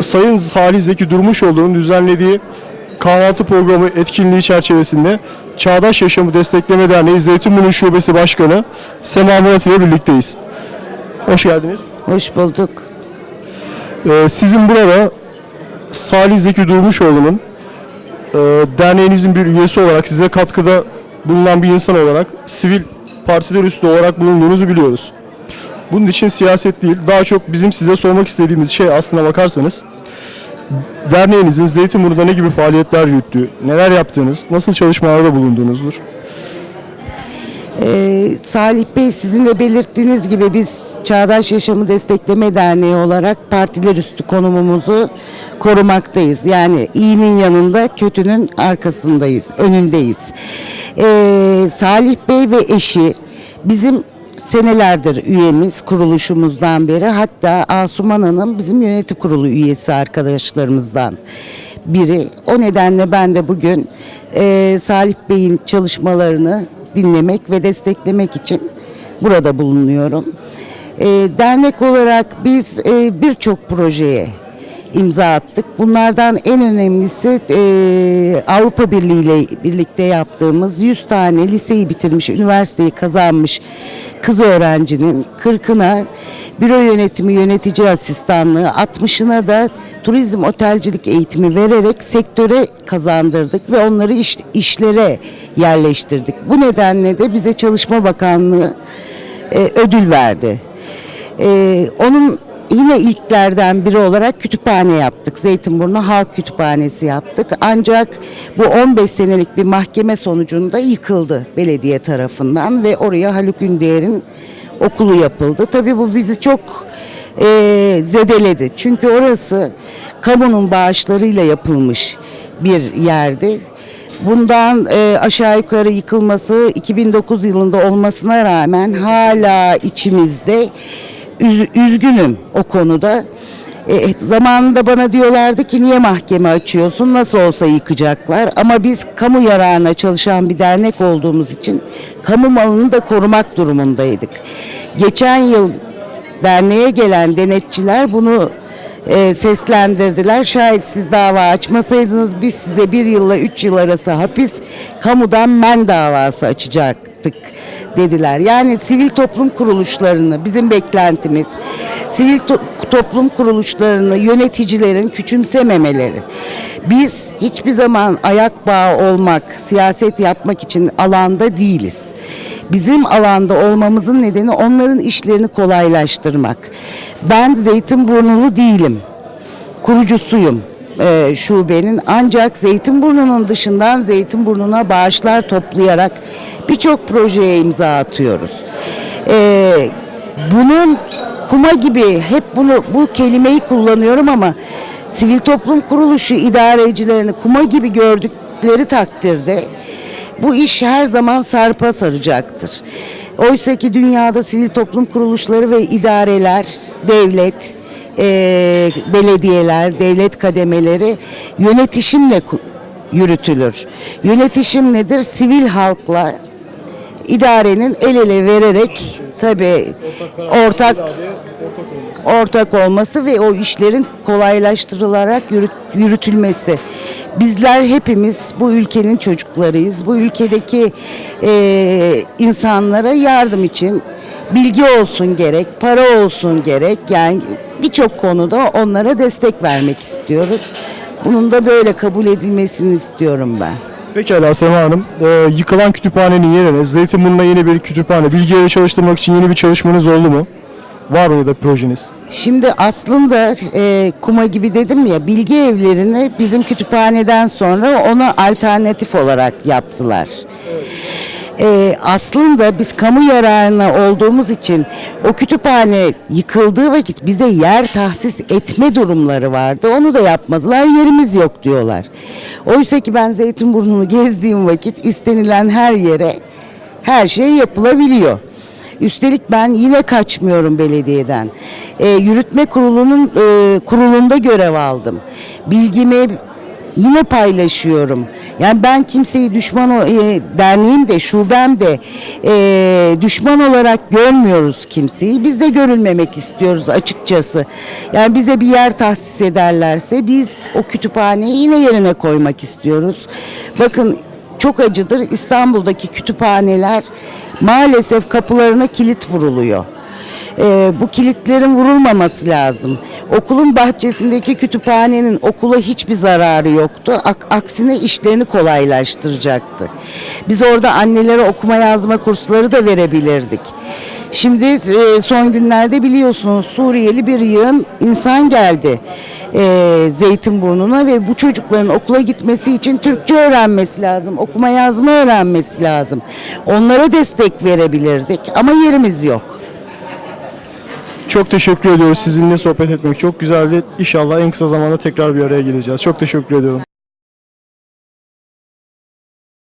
Sayın Salih Zeki Durmuşoğlu'nun düzenlediği kahvaltı programı etkinliği çerçevesinde Çağdaş Yaşamı Destekleme Derneği Zeytinburnu Şubesi Başkanı Sema Murat ile birlikteyiz. Hoş geldiniz. Hoş bulduk. Ee, sizin burada Salih Zeki Durmuşoğlu'nun e, derneğinizin bir üyesi olarak size katkıda bulunan bir insan olarak sivil partiler üstü olarak bulunduğunuzu biliyoruz. Bunun için siyaset değil, daha çok bizim size sormak istediğimiz şey aslına bakarsanız derneğinizin Zeytinburnu'da ne gibi faaliyetler yürüttüğü, neler yaptığınız, nasıl çalışmalarda bulunduğunuzdur. Ee, Salih Bey sizin de belirttiğiniz gibi biz Çağdaş Yaşamı Destekleme Derneği olarak partiler üstü konumumuzu korumaktayız. Yani iyinin yanında kötünün arkasındayız, önündeyiz. Ee, Salih Bey ve eşi bizim senelerdir üyemiz kuruluşumuzdan beri. Hatta Asuman Hanım bizim yönetim kurulu üyesi arkadaşlarımızdan biri. O nedenle ben de bugün e, Salih Bey'in çalışmalarını dinlemek ve desteklemek için burada bulunuyorum. E, dernek olarak biz e, birçok projeye imza attık. Bunlardan en önemlisi e, Avrupa Birliği ile birlikte yaptığımız 100 tane liseyi bitirmiş, üniversiteyi kazanmış kız öğrencinin 40'ına büro yönetimi yönetici asistanlığı, 60'ına da turizm otelcilik eğitimi vererek sektöre kazandırdık ve onları iş, işlere yerleştirdik. Bu nedenle de bize Çalışma Bakanlığı e, ödül verdi. E, onun yine ilklerden biri olarak kütüphane yaptık. Zeytinburnu Halk Kütüphanesi yaptık. Ancak bu 15 senelik bir mahkeme sonucunda yıkıldı belediye tarafından ve oraya Haluk Ünder'in okulu yapıldı. Tabii bu bizi çok e, zedeledi. Çünkü orası kamunun bağışlarıyla yapılmış bir yerdi. Bundan e, aşağı yukarı yıkılması 2009 yılında olmasına rağmen hala içimizde Üz- üzgünüm o konuda. E, zamanında bana diyorlardı ki niye mahkeme açıyorsun nasıl olsa yıkacaklar ama biz kamu yararına çalışan bir dernek olduğumuz için kamu malını da korumak durumundaydık. Geçen yıl derneğe gelen denetçiler bunu e, seslendirdiler. Şayet siz dava açmasaydınız biz size bir yılla üç yıl arası hapis, kamudan men davası açacaktık dediler. Yani sivil toplum kuruluşlarını bizim beklentimiz sivil to- toplum kuruluşlarını yöneticilerin küçümsememeleri. Biz hiçbir zaman ayak bağı olmak, siyaset yapmak için alanda değiliz. Bizim alanda olmamızın nedeni onların işlerini kolaylaştırmak. Ben Zeytinburnulu değilim. Kurucusuyum e, şubenin. Ancak Zeytinburnu'nun dışından Zeytinburnu'na bağışlar toplayarak birçok projeye imza atıyoruz. E, bunun kuma gibi hep bunu bu kelimeyi kullanıyorum ama sivil toplum kuruluşu idarecilerini kuma gibi gördükleri takdirde bu iş her zaman sarpa saracaktır. Oysa ki dünyada sivil toplum kuruluşları ve idareler, devlet, eee, belediyeler, devlet kademeleri yönetişimle yürütülür. Yönetişim nedir? Sivil halkla idarenin el ele vererek tabi ortak ortak olması ve o işlerin kolaylaştırılarak yürüt- yürütülmesi. Bizler hepimiz bu ülkenin çocuklarıyız. Bu ülkedeki eee, insanlara yardım için bilgi olsun gerek, para olsun gerek. Yani birçok konuda onlara destek vermek istiyoruz. Bunun da böyle kabul edilmesini istiyorum ben. Pekala Sema Hanım, Ee, yıkılan kütüphanenin yerine Zeytinburnu'na yeni bir kütüphane, bilgi evi çalıştırmak için yeni bir çalışmanız oldu mu? Var mı ya da projeniz? Şimdi aslında e, kuma gibi dedim ya bilgi evlerini bizim kütüphaneden sonra ona alternatif olarak yaptılar. E, aslında biz kamu yararına olduğumuz için o kütüphane yıkıldığı vakit bize yer tahsis etme durumları vardı. Onu da yapmadılar. Yerimiz yok diyorlar. Oysa ki ben Zeytinburnu'nu gezdiğim vakit istenilen her yere her şey yapılabiliyor. Üstelik ben yine kaçmıyorum belediyeden. Ee, yürütme kurulunun e, kurulunda görev aldım. Bilgimi yine paylaşıyorum. Yani ben kimseyi düşman e, derneğim de şubem de e, düşman olarak görmüyoruz kimseyi. Biz de görülmemek istiyoruz açıkçası. Yani bize bir yer tahsis ederlerse biz o kütüphaneyi yine yerine koymak istiyoruz. Bakın çok acıdır İstanbul'daki kütüphaneler maalesef kapılarına kilit vuruluyor. Ee, bu kilitlerin vurulmaması lazım. Okulun bahçesindeki kütüphanenin okula hiçbir zararı yoktu. Ak- aksine işlerini kolaylaştıracaktı. Biz orada annelere okuma yazma kursları da verebilirdik. Şimdi e, son günlerde biliyorsunuz Suriyeli bir yığın insan geldi e, Zeytinburnu'na ve bu çocukların okula gitmesi için Türkçe öğrenmesi lazım, okuma yazma öğrenmesi lazım. Onlara destek verebilirdik ama yerimiz yok. Çok teşekkür ediyoruz. Sizinle sohbet etmek çok güzeldi. İnşallah en kısa zamanda tekrar bir araya geleceğiz. Çok teşekkür ediyorum.